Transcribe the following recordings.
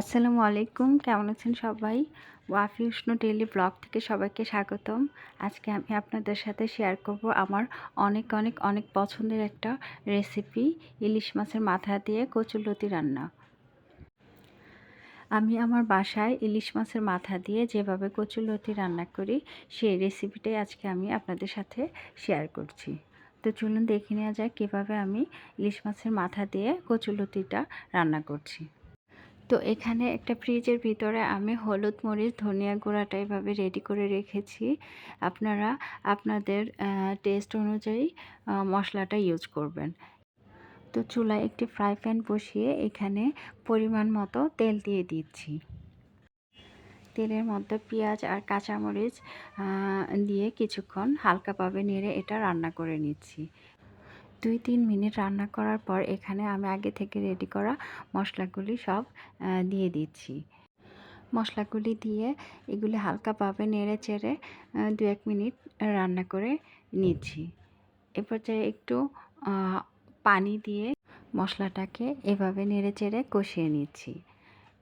আসসালামু আলাইকুম। কেমন আছেন সবাই? ওয়াফি উষ্ণ ডেলি ব্লগ থেকে সবাইকে স্বাগতম। আজকে আমি আপনাদের সাথে শেয়ার করব আমার অনেক অনেক অনেক পছন্দের একটা রেসিপি, ইলিশ মাছের মাথা দিয়ে কচুরলতি রান্না। আমি আমার বাসায় ইলিশ মাছের মাথা দিয়ে যেভাবে কচুরলতি রান্না করি, সেই রেসিপিটাই আজকে আমি আপনাদের সাথে শেয়ার করছি। তো চলুন দেখে নেওয়া যায় কীভাবে আমি ইলিশ মাছের মাথা দিয়ে কচুরলতিটা রান্না করছি। তো এখানে একটা ফ্রিজের ভিতরে আমি হলুদ, মরিচ, ধনিয়া গুঁড়াটা এভাবে রেডি করে রেখেছি। আপনারা আপনাদের টেস্ট অনুযায়ী মশলাটা ইউজ করবেন। তো চুলায় একটি ফ্রাই প্যান বসিয়ে এখানে পরিমাণ মতো তেল দিয়ে দিচ্ছি। তেলের মধ্যে পেঁয়াজ আর কাঁচামরিচ দিয়ে কিছুক্ষণ হালকাভাবে নেড়ে এটা রান্না করে নিচ্ছি। দুই তিন মিনিট রান্না করার পর এখানে আমি আগে থেকে রেডি করা মশলাগুলি সব দিয়ে দিচ্ছি। মশলাগুলি দিয়ে এগুলি হালকাভাবে নেড়ে চেড়ে দু এক মিনিট রান্না করে নিচ্ছি। এ পর্যায়ে একটু পানি দিয়ে মশলাটাকে এভাবে নেড়ে চেড়ে কষিয়ে নিচ্ছি।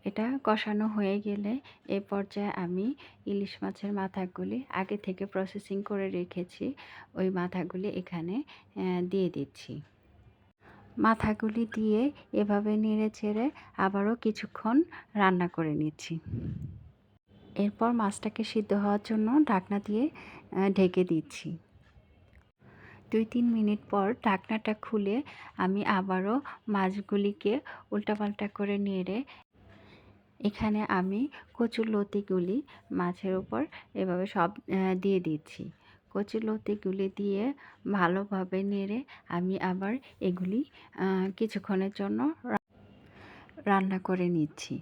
এটা কষানো হয়ে গেলে এ পর্যায়ে আমি ইলিশ মাছের মাথাগুলি আগে থেকে প্রসেসিং করে রেখেছি। ওই মাথাগুলি এখানে দিয়ে দিচ্ছি। মাথাগুলি দিয়ে এভাবে নেড়ে চেড়ে আবারও কিছুক্ষণ রান্না করে নিচ্ছি। এরপর মাছটাকে সিদ্ধ হওয়ার জন্য ঢাকনা দিয়ে ঢেকে দিচ্ছি। দুই তিন মিনিট পর ঢাকনাটা খুলে আমি আবারও মাছগুলিকে উল্টাপাল্টা করে নেড়ে এখানে আমি কচুর লতিগুলি মাছের উপর এভাবে সব দিয়ে দিচ্ছি। কচুর লতিগুলি দিয়ে ভালোভাবে নেড়ে আমি আবার এগুলি কিছুক্ষণের জন্য রান্না করে নিচ্ছি।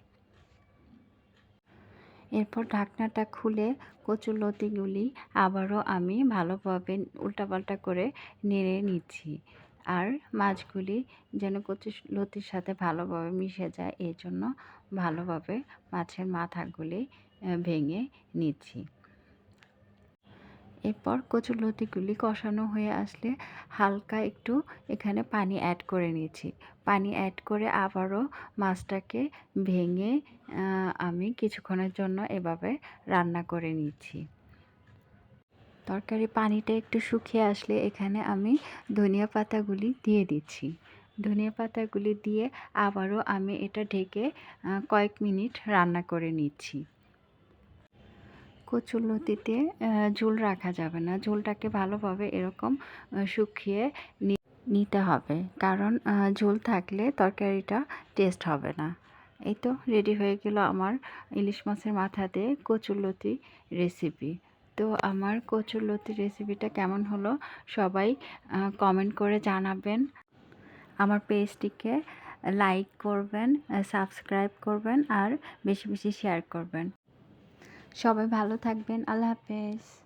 এরপর ঢাকনাটা খুলে কচুর লতিগুলি আবারও আমি ভালোভাবে উল্টাপাল্টা করে নেড়ে নিচ্ছি। আর মাছগুলি যেন কচু লতির সাথে ভালোভাবে মিশে যায় এই জন্য ভালোভাবে মাছের মাথাগুলি ভেঙে নিচ্ছি। এরপর কচুর লতিগুলি কষানো হয়ে আসলে হালকা একটু এখানে পানি অ্যাড করে নিয়েছি পানি অ্যাড করে আবারও মাছটাকে ভেঙে আমি কিছুক্ষণের জন্য এভাবে রান্না করে নিচ্ছি। তরকারি পানিটা একটু শুকিয়ে আসলে এখানে আমি ধনিয়া পাতাগুলি দিয়ে দিচ্ছি। ধনিয়া পাতাগুলি দিয়ে আবারও আমি এটা ঢেকে কয়েক মিনিট রান্না করে নিচ্ছি। কচুরলতিতে ঝোল রাখা যাবে না। ঝোলটাকে ভালোভাবে এরকম শুকিয়ে নিতে হবে। কারণ ঝোল থাকলে তরকারিটা টেস্ট হবে না। এই তো রেডি হয়ে গেল আমার ইলিশ মাছের মাথা মাথাতে কচুরলতি রেসিপি তো আমার কচুরলতির রেসিপিটা কেমন হলো সবাই কমেন্ট করে জানাবেন। আমার পেজটিকে লাইক করবেন সাবস্ক্রাইব করবেন আর বেশি বেশি শেয়ার করবেন। সবাই ভালো থাকবেন, আল্লাহ হাফেজ।